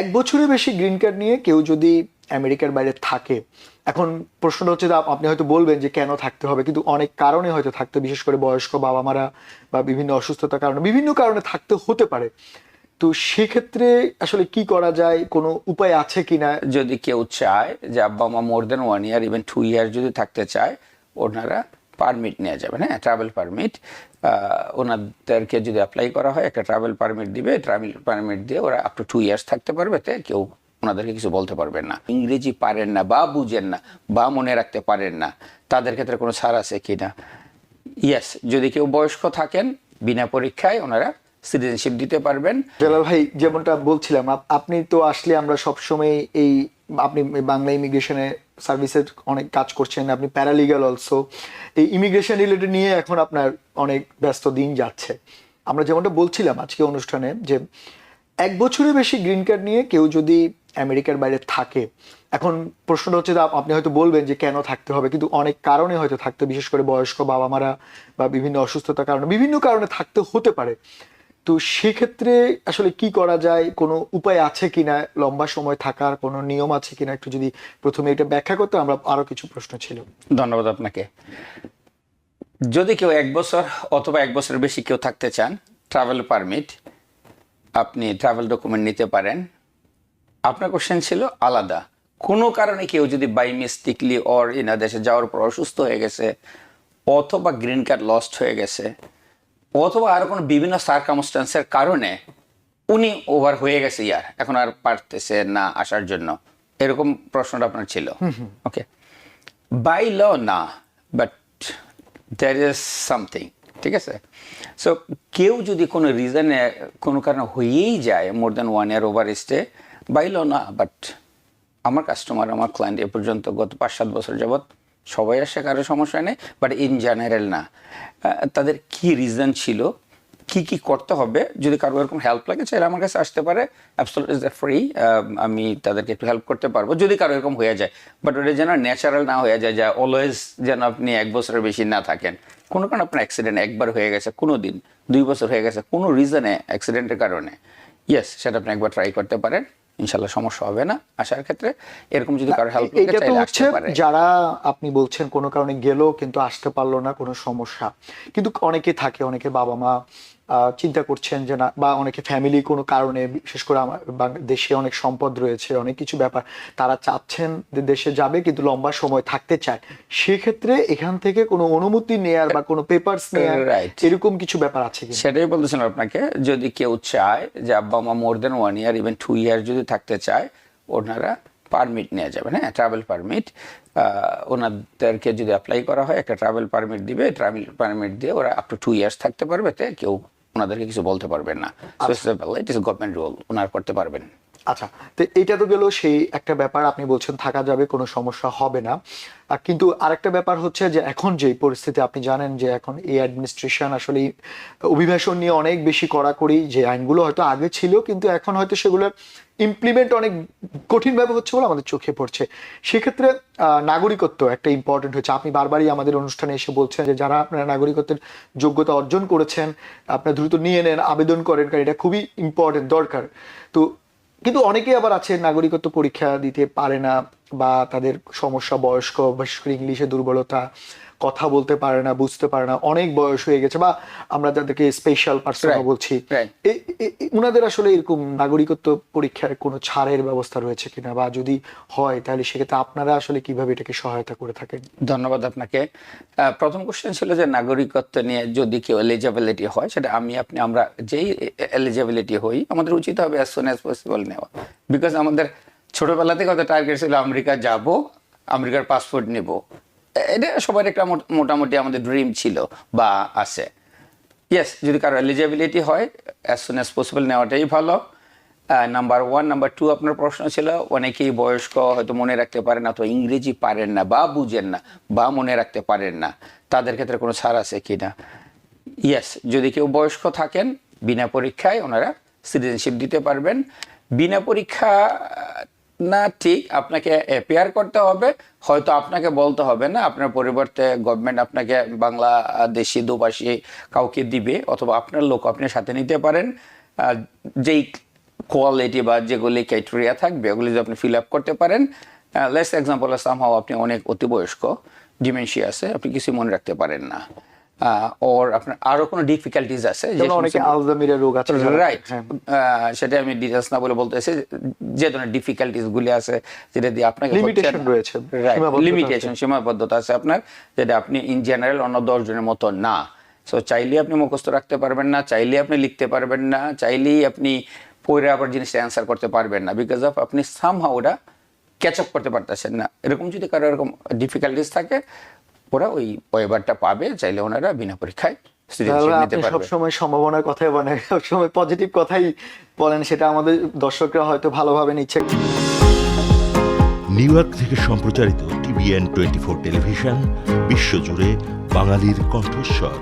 এক বছরের বেশি গ্রিন কার্ড নিয়ে কেউ যদি আমেরিকার বাইরে থাকে, এখন প্রশ্নটা হচ্ছে আপনি হয়তো বলবেন যে কেন থাকতে হবে, কিন্তু অনেক কারণে হয়তো থাকতে বিশেষ করে বয়স্ক বাবা মারা বা বিভিন্ন অসুস্থতার কারণে, বিভিন্ন কারণে থাকতে হতে পারে। তো সেক্ষেত্রে আসলে কি করা যায়, কোনো উপায় আছে কি না? যদি কেউ চায় যে আব্বা মা more than one year even two year যদি থাকতে চায়, ওনারা পারমিট নেওয়া যাবে হ্যাঁ? ট্রাভেল পারমিট ওনাদেরকে যদি অ্যাপ্লাই করা হয়, একটা ট্রাভেল পারমিট দিবে ট্রাভেল পারমিট দিয়ে ওরা আপ টু টু ইয়ার্স থাকতে পারবে, তে কেউ ওনাদেরকে কিছু বলতে পারবেন না। ইংরেজি পারেন না বা বুঝেন না বা মনে রাখতে পারেন না, তাদের ক্ষেত্রে কোনো ছাড় আছে কি না? ইয়েস যদি কেউ বয়স্ক থাকেন, বিনা পরীক্ষায় ওনারা সিটিজেনশিপ দিতে পারবেন। জালাল ভাই, যেমনটা বলছিলাম আপনি তো আসলে আমরা সবসময় এই, আপনি বাংলা ইমিগ্রেশনে সার্ভিসের অনেক কাজ করছেন, আপনি প্যারালিগাল অলসো এই ইমিগ্রেশন রিলেটেড নিয়ে এখন আপনার অনেক ব্যস্ত দিন যাচ্ছে। আমরা যেমনটা বলছিলাম আজকে অনুষ্ঠানে যে এক বছরের বেশি গ্রিন কার্ড নিয়ে কেউ যদি আমেরিকার বাইরে থাকে, এখন প্রশ্নটা হচ্ছে আপনি হয়তো বলবেন যে কেন থাকতে হবে, কিন্তু অনেক কারণে হয়তো থাকতে বিশেষ করে বয়স্ক বাবা মারা বা বিভিন্ন অসুস্থতার কারণে। বিভিন্ন কারণে থাকতে হতে পারে। তো সেক্ষেত্রে আসলে কি করা যায়? কোনো উপায় আছে কিনা? লম্বা সময় থাকার কোনো নিয়ম আছে কিনা? একটু যদি প্রথমে এটা ব্যাখ্যা করতে আমরা আরও কিছু প্রশ্ন ছিল। ধন্যবাদ আপনাকে। যদি কেউ এক বছর অথবা এক বছরের বেশি কেউ থাকতে চান ট্রাভেল পারমিট আপনি ট্রাভেল ডকুমেন্ট নিতে পারেন। আপনার কোশ্চেন ছিল আলাদা। কোনো কারণে কেউ যদি বাই মিস্টেকলি অর ইনা দেশে যাওয়ার পর অসুস্থ হয়ে গেছে অথবা গ্রিন কার্ড লস্ট হয়ে গেছে অথবা আর কোনো বিভিন্ন সার্কামস্টান্সের কারণে উনি ওভার হয়ে গেছে ইয়ার। এখন আর পারতেছে না আসার জন্য। এরকম প্রশ্নটা আপনার ছিল? ওকে বাই ল না বাট দ্যার ইজ সামথিং ঠিক আছে? সো কেউ যদি কোনো রিজনে কোনো কারণে হয়েই যায় more than one year over stay by law না বাট আমার কাস্টমার আমার ক্লায়েন্ট এ পর্যন্ত গত পাঁচ সাত বছর যাবৎ সবাই আসে, কারও সমস্যা নেই বাট ইন জেনারেল না। তাদের কি রিজন ছিল? কি কি করতে হবে? যদি কারও এরকম হেল্প লাগে, চাইলে আমার কাছে আসতে পারে। অ্যাবসোলুট ইজ ফ্রি আমি তাদেরকে একটু হেল্প করতে পারব, যদি কারও এরকম হয়ে যায়। বাট ওটা যেন ন্যাচারাল না হয়ে যায়, যা অলওয়েজ যেন আপনি এক বছরের বেশি না থাকেন। কোনো কারণে আপনার অ্যাক্সিডেন্ট একবার হয়ে গেছে, কোনো দিন, দুই বছর হয়ে গেছে, কোনো রিজনে অ্যাক্সিডেন্টের কারণে। ইয়েস সেটা আপনি একবার ট্রাই করতে পারেন। ইনশাল্লাহ সমস্যা হবে না। আসার ক্ষেত্রে এরকম যদি কারও হেল্প এটা তো হচ্ছে যারা আপনি বলছেন কোনো কারণে গেল কিন্তু আসতে পারল না কোনো সমস্যা। কিন্তু অনেকে থাকে অনেকে বাবা মা চিন্তা করছেন যে না বা অনেকে ফ্যামিলি কোনো কারণে বিশেষ করে আমার দেশে অনেক সম্পদ রয়েছে অনেক কিছু ব্যাপার তারা চাচ্ছেন দেশে যাবে কিন্তু লম্বা সময় থাকতে চায় সেক্ষেত্রে এখান থেকে কোনো অনুমতি নেয়ার বা কোনো পেপারস নেয়ার. এরকম কিছু ব্যাপার আছে কি সেটাই বলতেছিলাম আপনাকে যদি কেউ চায় যে আব্বা মা more than one year even two year যদি থাকতে চায় ওনারা পারমিট নেওয়া যাবে হ্যাঁ ট্রাভেল পারমিট ওনাদেরকে যদি অ্যাপ্লাই করা হয় একটা ট্রাভেল পারমিট দিবে ট্রাভেল পারমিট দিয়ে ওরা আপ টু টু ইয়ার্স থাকতে পারবে তে কেউ ওনাদেরকে কিছু বলতে পারবেন না। ইট ইস গভর্নমেন্ট রুল ওনারা করতে পারবেন। আচ্ছা তো এটা তো গেল সেই একটা ব্যাপার, আপনি বলছেন থাকা যাবে, কোনো সমস্যা হবে না। কিন্তু আরেকটা ব্যাপার হচ্ছে যে এখন যে পরিস্থিতি, আপনি জানেন যে এখন এই অ্যাডমিনিস্ট্রেশন আসলে অভিবাসন নিয়ে অনেক বেশি কড়াকড়ি, যে আইনগুলো হয়তো আগে ছিল, কিন্তু এখন হয়তো সেগুলোর ইমপ্লিমেন্ট অনেক কঠিনভাবে হচ্ছে বলে আমাদের চোখে পড়ছে। সেক্ষেত্রে নাগরিকত্ব একটা ইম্পর্টেন্ট হচ্ছে। আপনি বারবারই আমাদের অনুষ্ঠানে এসে বলছেন যে যারা আপনারা নাগরিকত্বের যোগ্যতা অর্জন করেছেন, আপনারা দ্রুত নিয়ে নেন, আবেদন করেন, কারণ এটা খুবই ইম্পর্টেন্ট দরকার। তো কিন্তু অনেকেই আবার আছে নাগরিকত্ব পরীক্ষা দিতে পারে না বা তাদের সমস্যা বয়স্ক, বিশেষ করে ইংলিশে দুর্বলতা। কথা বলতে পারে না বুঝতে পারে না অনেক বয়স হয়ে গেছে বা আমরা যাদেরকে স্পেশাল পার্সন বলছি উনাদের আসলে এরকম নাগরিকত্ব পরীক্ষার কোনো ছাড়ের ব্যবস্থা রয়েছে কিনা বা যদি হয় তাহলে সেক্ষেত্রে আপনারা আসলে কীভাবে এটাকে সহায়তা করে থাকেন? ধন্যবাদ আপনাকে। প্রথম কোশ্চেন ছিল যে নাগরিকত্ব নিয়ে যদি কেউ এলিজিবিলিটি হয় সেটা আমি আপনি আমরা যেই এলিজিবিলিটি হই আমাদের উচিত হবে অ্যাজ সুন অ্যাজ পসিবল নেওয়া। বিকজ আমাদের ছোটবেলা থেকে হয়তো টার্গেট ছিল আমেরিকা যাব আমেরিকার পাসপোর্ট নেব। এটা সবার একটা মোটামুটি আমাদের ড্রিম ছিল বা আছে। ইয়েস যদি কারও এলিজিবিলিটি হয় অ্যাজ সুন অ্যাজ পসিবল নেওয়াটাই ভালো। নাম্বার ওয়ান নাম্বার টু আপনার প্রশ্ন ছিল, অনেকেই বয়স্ক, হয়তো মনে রাখতে পারেন না, তো ইংরেজি পারেন না বা বুঝেন না বা মনে রাখতে পারেন না, তাদের ক্ষেত্রে কোনো ছাড় আছে কি না? ইয়েস যদি কেউ বয়স্ক থাকেন, বিনা পরীক্ষায় ওনারা সিটিজেনশিপ দিতে পারবেন। বিনা পরীক্ষা না ঠিক, আপনাকে অ্যাপিয়ার করতে হবে, হয়তো আপনাকে বলতে হবে না, আপনার পরিবর্তে গভর্নমেন্ট আপনাকে বাংলাদেশি দুভাষী কাউকে দিবে অথবা আপনার লোক আপনি সাথে নিতে পারেন। যেই কোয়ালিটি বা যেগুলি ক্রাইটেরিয়া থাকবে, ওগুলি যদি আপনি ফিল আপ করতে পারেন লেস এক্সাম্পল সামহাও আপনি অনেক অতিবয়স্ক ডিমেনশিয়া আছে, আপনি কিছু মনে রাখতে পারেন না। ওর আপনার আরও কোনো ডিফিকাল্টিজ আছে অনেকে আলজামিরের রোগ আছে রাইট হ্যাঁ। সেটা আমি ডিটেলস না বলে বলতেছি যে ধরনের ডিফিকাল্টিস গুলি আছে যেটা দিয়ে আপনাকে Limitation রয়েছে, লিমিটেশন সীমাবদ্ধতা আছে। আপনার যেটা আপনি ইন জেনারেল অন্য দশ জনের মতো না। সো চাইলে আপনি মুখস্থ রাখতে পারবেন না চাইলে আপনি লিখতে পারবেন না চাইলেই আপনি পড়ে আবার জিনিসটা অ্যান্সার করতে পারবেন না বিকজ অফ আপনি সামহাও ওটা ক্যাচ আপ করতে পারতেছেন না। এরকম যদি কারও এরকম ডিফিকাল্টিস থাকে ওরা ওই ওয়েবারটা পাবে চাইলে ওনারা বিনা পরীক্ষায় সবসময় সম্ভাবনার কথাই বলেন সবসময় পজিটিভ কথাই বলেন সেটা আমাদের দর্শকরা হয়তো ভালোভাবে নিচ্ছে। নিউ ইয়র্ক থেকে সম্প্রচারিত টিভিএন টোয়েন্টি ফোর টেলিভিশন বিশ্বজুড়ে বাঙালির কণ্ঠস্বর।